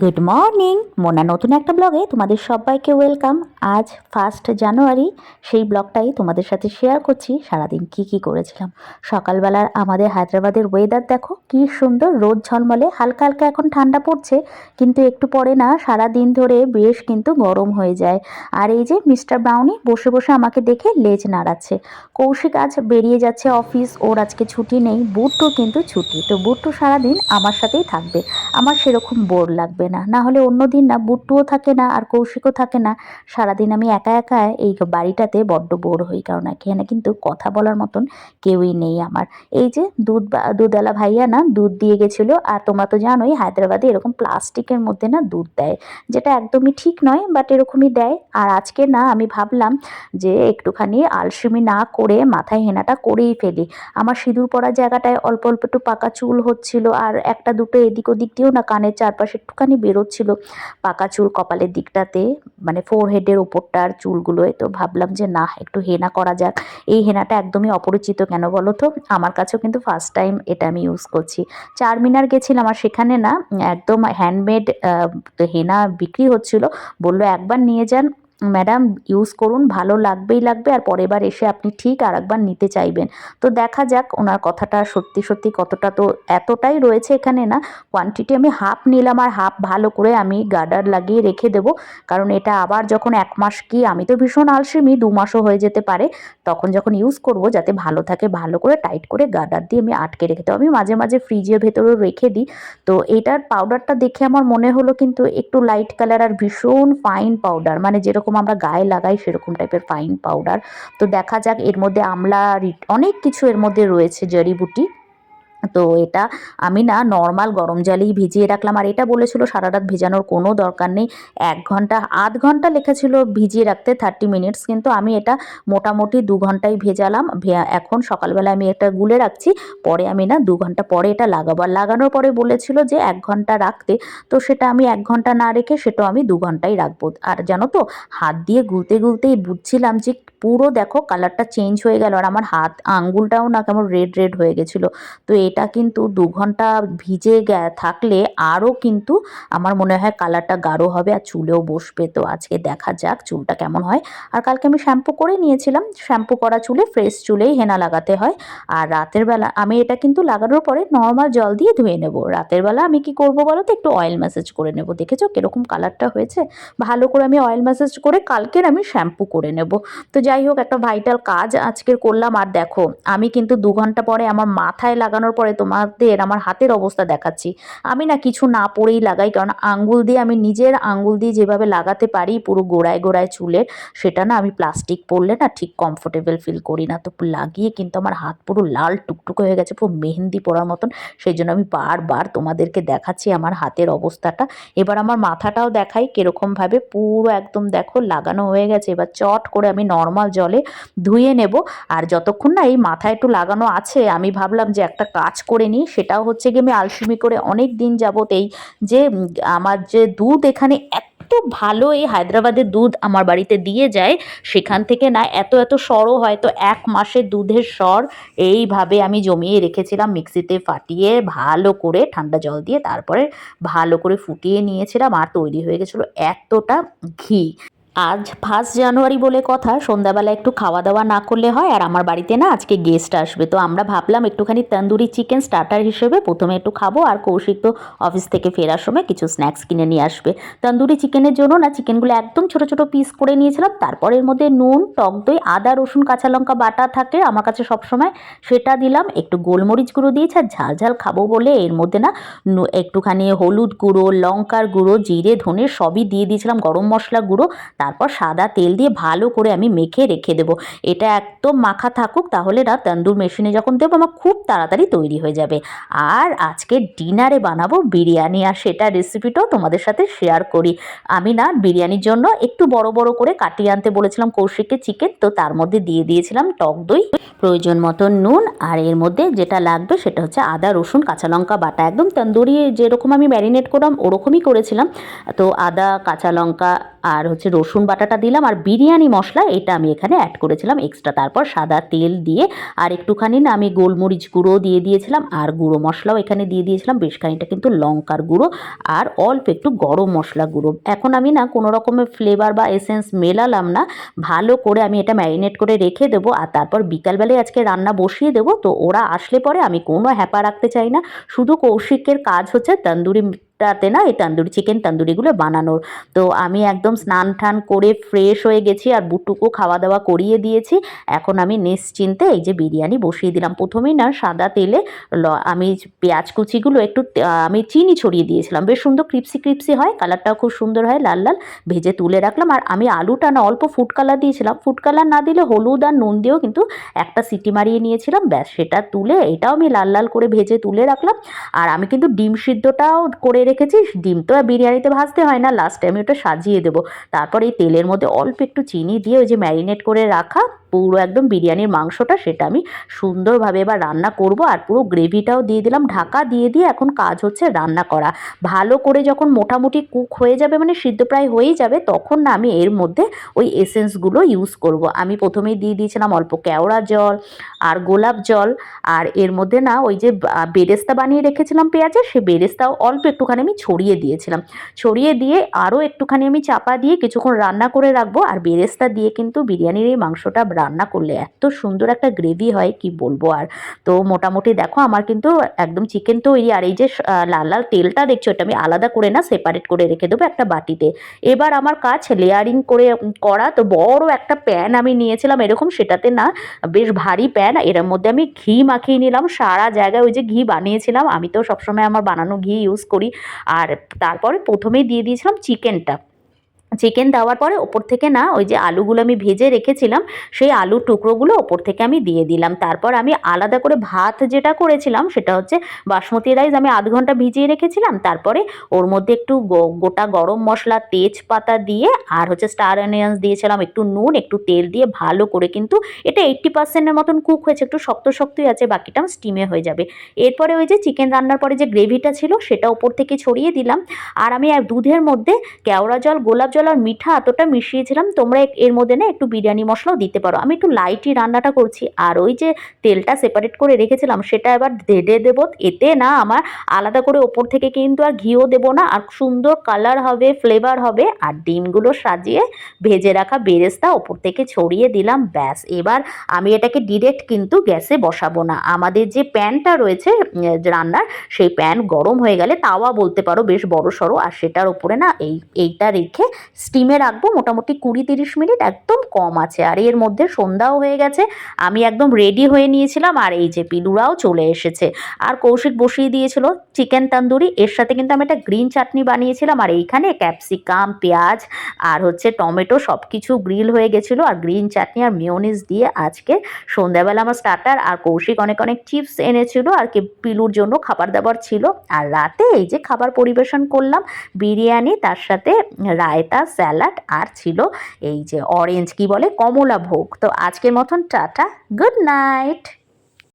Good morning Mona, নতুন একটা ব্লগে তোমাদের সবাইকে ওয়েলকাম আজ ফার্স্ট জানুয়ারি সেই ব্লগটাই তোমাদের সাথে শেয়ার করছি। সারাদিন কি কি করেছিলাম? সকালবেলার আমাদের হায়দ্রাবাদের ওয়েদার দেখো, কি সুন্দর। রোদ ঝলমলে, হালকা হালকা এখন ঠান্ডা পড়ছে, কিন্তু একটু পরে না সারা দিন ধরে বেশ কিন্তু গরম হয়ে যায়। আর এই যে মিস্টার ব্রাউনি বসে বসে আমাকে দেখে লেজ নাড়াচ্ছে। কৌশিক আজ বেরিয়ে যাচ্ছে অফিস ওর আজকে ছুটি নেই। বুট্টুর কিন্তু ছুটি, তো বুট্টু সারাদিন আমার সাথেই থাকবে। আমার সেরকম বোর লাগবে না। না হলে অন্য দিন না, বুট্টুও থাকে না আর কৌশিকও থাকে না। সারাদিন আমি একা একা এই বাড়িটাতে বড্ড বোর হই, কারণ এখানে কিন্তু কথা বলার মতন কেউই নেই আমার। এই যে দুধ দুধওয়ালা ভাইয়া না, দুধ দিয়ে গেছিল আর তোমরা তো জানোই হায়দ্রাবাদে এরকম প্লাস্টিকের মধ্যে না দুধ দেয়, যেটা একদমই ঠিক নয় বাট এরকমই দেয়। আর আজকে না আমি ভাবলাম যে একটুখানি আলসেমি না করে মাথায় হেনাটা করেই ফেলি। আমার সিঁদুর পরা জায়গাটায় অল্প অল্প একটু পাকা চুল হচ্ছিল আর একটা দুটো এদিক ওদিক দিয়েও না কানের চারপাশে একটুখানি বেরোচ্ছিল পাকা চুল কপালের দিকটাতে মানে ফোর হেডের ওপরটার চুলগুলোয়। তো ভাবলাম যে, না, একটু হেনা করা যাক। এই হেনাটা একদমই অপরিচিত কেন বলো তো? আমার কাছেও কিন্তু ফার্স্ট টাইম এটা আমি ইউজ করছি। চারমিনার গেছিলাম আর সেখানে না একদম হ্যান্ডমেড হেনা বিক্রি হচ্ছিল। বলল, একবার নিয়ে যান। ম্যাডাম ইউজ করুন, ভালো লাগবেই লাগবে আর পরের বার এসে আপনি ঠিক আর একবার নিতে চাইবেন। তো দেখা যাক ওনার কথাটা সত্যি সত্যি কতটা তো এতটাই রয়েছে এখানে না কোয়ান্টিটি আমি হাফ নিলাম আর হাফ ভালো করে আমি গার্ডার লাগিয়ে রেখে দেবো। কারণ এটা আবার যখন এক মাস কি, আমি তো ভীষণ আলসেমি, দু মাসও হয়ে যেতে পারে, তখন যখন ইউজ করব যাতে ভালো থাকে, ভালো করে টাইট করে গার্ডার দিয়ে আমি আটকে রেখে দেবো। আমি মাঝে মাঝে ফ্রিজের ভেতরেও রেখে দিই। তো এটার পাউডারটা দেখে আমার মনে হলো কিন্তু একটু লাইট কালার আর ভীষণ ফাইন পাউডার মানে যেরকম আমরা গায়ে লাগাই সেরকম টাইপের ফাইন পাউডার তো দেখা যাক, এর মধ্যে আমলা অনেক কিছু এর মধ্যে রয়েছে জড়িবুটি। তো এটা আমি না নর্মাল গরম জলেই ভিজিয়ে রাখলাম। আর এটা বলেছিল সারা রাত ভেজানোর কোনো দরকার নেই। এক ঘণ্টা, আধ ঘণ্টা লেখা ছিল ভিজিয়ে রাখতে থার্টি মিনিটস কিন্তু আমি এটা মোটামুটি দু ঘন্টাই ভেজালাম। এখন সকালবেলা আমি এটা গুলে রাখছি। পরে আমি না দু ঘণ্টা পরে এটা লাগাবো আর লাগানোর পরে বলেছিল যে এক ঘণ্টা রাখতে। তো সেটা আমি এক ঘণ্টা না রেখে সেটাও আমি দু ঘন্টাই রাখব। আর জানো তো, হাত দিয়ে গুলতে গুলতেই বুঝছিলাম যে পুরো দেখো কালারটা চেঞ্জ হয়ে গেল। আর আমার হাত, আঙ্গুলটাও না কেমন রেড রেড হয়ে গেছিল। তো এটা কিন্তু দু ঘণ্টা ভিজে থাকলে আরও কিন্তু আমার মনে হয় কালারটা গাঢ় হবে আর চুলেও বসবে। তো আজকে দেখা যাক চুলটা কেমন হয়। আর কালকে আমি শ্যাম্পু করে নিয়েছিলাম। শ্যাম্পু করা চুলে, ফ্রেশ চুলেই হেনা লাগাতে হয়। আর রাতের বেলা আমি এটা কিন্তু লাগানোর পরে নর্মাল জল দিয়ে ধুয়ে নেব। রাতের বেলা আমি কি করব বলো তো? একটু অয়েল ম্যাসেজ করে নেব। দেখেছ কীরকম কালারটা হয়েছে? ভালো করে আমি অয়েল ম্যাসেজ করে কালকের আমি শ্যাম্পু করে নেব। তো যাই হোক, একটা ভাইটাল কাজ আজকের করলাম। আর দেখো, আমি কিন্তু দু ঘণ্টা পরে আমার মাথায় লাগানোর পরে তোমাদের আমার হাতের অবস্থা দেখাচ্ছি। আমি না কিছু না পরেই লাগাই, কারণ আঙ্গুল দিয়ে আমি নিজের আঙ্গুল দিয়ে যেভাবে লাগাতে পারি পুরো গোড়ায় গোড়ায় চুলের, সেটা না আমি প্লাস্টিক পরলে না ঠিক কমফোর্টেবল ফিল করি না। তো লাগিয়ে কিন্তু আমার হাত পুরো লাল টুকটুকে হয়ে গেছে, পুরো মেহেন্দি পরার মতন। সেই জন্য আমি বারবার তোমাদেরকে দেখাচ্ছি আমার হাতের অবস্থাটা। এবার আমার মাথাটাও দেখাই কীরকমভাবে পুরো একদম দেখো লাগানো হয়ে গেছে। এবার চট করে আমি নর্মাল জলে ধুয়ে নেব। আর যতক্ষণ না এই মাথায় একটু লাগানো আছে, আমি ভাবলাম যে একটা কাজ করে নিই, সেটাও হচ্ছে গিয়ে আমি আলসেমি করে অনেক দিন যাবত এই যে আমার যে দুধ এখানে এত ভালো এই হায়দ্রাবাদের দুধ আমার বাড়িতে দিয়ে যায়, সেখান থেকে না এত এত সরও হয়। তো এক মাসের দুধের সর এইভাবে আমি জমিয়ে রেখেছিলাম, মিক্সিতে ফাটিয়ে ভালো করে ঠান্ডা জল দিয়ে তারপরে ভালো করে ফুটিয়ে নিয়েছিলাম, আর তৈরি হয়ে গেছিল এতটা ঘি। আজ ফার্স্ট জানুয়ারি বলে কথা, সন্ধ্যাবেলা একটু খাওয়া দাওয়া না করলে হয়, আর আমার বাড়িতে না আজকে গেস্ট আসবে। তো আমরা ভাবলাম একটুখানি তন্দুরি চিকেন স্টার্টার হিসেবে প্রথমে একটু খাব, আর কৌশিক তো অফিস থেকে ফেরার সময় কিছু স্ন্যাক্স কিনে নিয়ে আসবে। তন্দুরি চিকেনের জন্য না চিকেনগুলো একদম ছোট ছোট পিস করে নিয়েছিলাম, তারপর এর মধ্যে নুন, টক দই, আদা, রসুন, কাঁচা লঙ্কা বাটা থাকে, আমার কাছে সবসময় সেটা দিলাম। একটু গোলমরিচ গুঁড়ো দিয়েছি, আর ঝাল ঝাল খাব বলে এর মধ্যে না, একটুখানি হলুদ গুঁড়ো, লঙ্কার গুঁড়ো, জিরে, ধনে সবই দিয়ে দিয়েছিলাম, গরম মশলা গুঁড়ো। তারপর সাদা তেল দিয়ে ভালো করে আমি মেখে রেখে দেবো। এটা একদম মাখা থাকুক, তাহলে না তন্দুর মেশিনে যখন দেবো, আমার খুব তাড়াতাড়ি তৈরি হয়ে যাবে। আর আজকে ডিনারে বানাবো বিরিয়ানি, আর সেটা রেসিপিটাও তোমাদের সাথে শেয়ার করি। আমি না বিরিয়ানির জন্য একটু বড় বড় করে কাটিয়ে আনতে বলেছিলাম কৌশিককে চিকেন তো তার মধ্যে দিয়ে দিয়েছিলাম টক দই, প্রয়োজন মতো নুন, আর এর মধ্যে যেটা লাগবে সেটা হচ্ছে আদা, রসুন, কাঁচা লঙ্কা বাটা। একদম তন্দুরি যেরকম আমি ম্যারিনেট করলাম, ওরকমই করেছিলাম। তো আদা, কাঁচা লঙ্কা, আর হচ্ছে রসুন রসুন বাটাটা দিলাম আর বিরিয়ানি মশলা এটা আমি এখানে অ্যাড করেছিলাম এক্সট্রা তারপর সাদা তেল দিয়ে আর একটুখানি না আমি গোলমরিচ গুঁড়ো দিয়ে দিয়েছিলাম আর গুঁড়ো মশলাও এখানে দিয়ে দিয়েছিলাম। বেশ খানিকটা কিন্তু লঙ্কার গুঁড়ো আর অল্প একটু গরম মশলা গুঁড়ো। এখন আমি না কোনো রকমের ফ্লেভার বা এসেন্স মেলালাম না। ভালো করে আমি এটা ম্যারিনেট করে রেখে দেবো আর তারপর বিকালবেলায় আজকে রান্না বসিয়ে দেবো। তো ওরা আসলে পরে আমি কোনো হ্যাপা রাখতে চাই না। শুধু কৌশিকের কাজ হচ্ছে তন্দুরি টাতে না এই তান্দুরি চিকেন তান্দুরিগুলো বানানোর। তো আমি একদম স্নান টান করে ফ্রেশ হয়ে গেছি আর বুটুকু খাওয়া দাওয়া করিয়ে দিয়েছি। এখন আমি নিশ্চিন্তে এই যে বিরিয়ানি বসিয়ে দিলাম। প্রথমেই না সাদা তেলে আমি পেঁয়াজ কুচিগুলো একটু আমি চিনি ছড়িয়ে দিয়েছিলাম। বেশ সুন্দর ক্রিপসি ক্রিপসি হয়, কালারটাও খুব সুন্দর হয়, লাল লাল। ভেজে তুলে রাখলাম আর আমি আলুটা না অল্প ফুড কালার দিয়েছিলাম। ফুড কালার না দিলে হলুদ আর নুন দিয়েও কিন্তু একটা সিটি মারিয়ে নিয়েছিলাম। ব্যাস সেটা তুলে এটাও আমি লাল লাল করে ভেজে তুলে রাখলাম। আর আমি কিন্তু ডিম সিদ্ধটাও করে রেখেছি ডিম তো আর বিরিয়ানিতে ভাজতে হয় না। লাস্টে আমি ওটা সাজিয়ে দেবো। তারপর এই তেলের মধ্যে অল্প একটু চিনি দিয়ে ওই যে ম্যারিনেট করে রাখা পুরো একদম বিরিয়ানির মাংসটা সেটা আমি সুন্দরভাবে এবার রান্না করব আর পুরো গ্রেভিটাও দিয়ে দিলাম। ঢাকা দিয়ে দিয়ে এখন কাজ হচ্ছে রান্না করা। ভালো করে যখন মোটামুটি কুক হয়ে যাবে মানে সিদ্ধ প্রায় হয়েই যাবে, তখন না আমি এর মধ্যে ওই এসেন্সগুলো ইউজ করব। আমি প্রথমেই দিয়ে দিয়েছিলাম অল্প কেওড়া জল আর গোলাপ জল আর এর মধ্যে না ওই যে বেরেস্তা বানিয়ে রেখেছিলাম পেঁয়াজের, সে বেরেস্তাও অল্প একটুখানি আমি ছড়িয়ে দিয়েছিলাম। ছড়িয়ে দিয়ে আরও একটুখানি আমি চাপা দিয়ে কিছুক্ষণ রান্না করে রাখব আর বেরেস্তা দিয়ে কিন্তু বিরিয়ানির এই মাংসটা রান্না করলে এত সুন্দর একটা গ্রেভি হয়, কি বলব? আর তো মোটামুটি দেখো আমার কিন্তু একদম চিকেন তৈরি আর এই যে লাল লাল তেলটা দেখছ, এটা আমি আলাদা করে না সেপারেট করে রেখে দেবো একটা বাটিতে। এবার আমার কাজ লেয়ারিং করে করা তো বড় একটা প্যান আমি নিয়েছিলাম, এরকম সেটাতে না বেশ ভারী প্যান এর মধ্যে আমি ঘি মাখিয়ে নিলাম। সারা জায়গায় ওই যে ঘি বানিয়েছিলাম, আমি তো সবসময় আমার বানানো ঘি ইউজ করি। আর তারপরে প্রথমেই দিয়ে দিয়েছিলাম চিকেনটা চিকেন দেওয়ার পরে ওপর থেকে না ওই যে আলুগুলো আমি ভেজে রেখেছিলাম, সেই আলুর টুকরোগুলো ওপর থেকে আমি দিয়ে দিলাম। তারপর আমি আলাদা করে ভাত যেটা করেছিলাম সেটা হচ্ছে বাসমতি রাইস আমি আধ ঘণ্টা ভিজিয়ে রেখেছিলাম। তারপরে ওর মধ্যে একটু গোটা গরম মশলা, তেজপাতা দিয়ে আর হচ্ছে স্টার অনিয়ন্স দিয়েছিলাম, একটু নুন, একটু তেল দিয়ে ভালো করে কিন্তু এটা এইট্টি পার্সেন্টের মতন কুক হয়েছে, একটু শক্ত শক্তই আছে, বাকিটা স্টিমে হয়ে যাবে। এরপরে ওই যে চিকেন রান্নার পরে যে গ্রেভিটা ছিল সেটা ওপর থেকে ছড়িয়ে দিলাম। আর আমি দুধের মধ্যে কেওড়া জল, গোলাপ জল আর মিঠা এতটা মিশিয়েছিলাম, তোমরা এর মধ্যে না একটু বিরিয়ানি মশলাও দিতে পারো। আমি একটু লাইটই রান্নাটা করছি। আর ওই যে তেলটা সেপারেট করে রেখেছিলাম, সেটা এবার ধেড়ে দেবো। এতে না আমার আলাদা করে ওপর থেকে কিন্তু আর ঘিও দেবো না, আর সুন্দর কালার হবে ফ্লেভার হবে। আর ডিমগুলো সাজিয়ে ভেজে রাখা বেরেস্তা ওপর থেকে ছড়িয়ে দিলাম, ব্যাস। এবার আমি এটাকে ডিরেক্ট কিন্তু গ্যাসে বসাবো না। আমাদের যে প্যানটা রয়েছে রান্নার, সেই প্যান গরম হয়ে গেলে, তাওয়া বলতে পারো, বেশ বড় সড়ো আর সেটার উপরে না এই এইটা রেখে স্টিমে রাখব, মোটামুটি কুড়ি তিরিশ মিনিট একদম কম আছে। আর এর মধ্যে সন্ধ্যাও হয়ে গেছে, আমি একদম রেডি হয়ে নিয়েছিলাম, আর এই যে পিলুরাও চলে এসেছে। আর কৌশিক বসিয়ে দিয়েছিল চিকেন তন্দুরি, এর সাথে কিন্তু আমি একটা গ্রিন চাটনি বানিয়েছিলাম, আর এইখানে ক্যাপসিকাম পেঁয়াজ, আর হচ্ছে টমেটো সব কিছু গ্রিল হয়ে গেছিল, আর গ্রিন চাটনি আর মিওনিস দিয়ে আজকে সন্ধ্যাবেলা আমার স্টার্টার আর কৌশিক অনেক অনেক চিপস এনেছিল, আর কি পিলুর জন্য খাবার দাবার ছিল। আর রাতে এই যে খাবার পরিবেশন করলাম, বিরিয়ানি, তার সাথে রায়তা স্যালাড আর ছিল এই যে অরেঞ্জ কি বলে? কমলা ভোগ। তো আজকের মতন টাটা গুড নাইট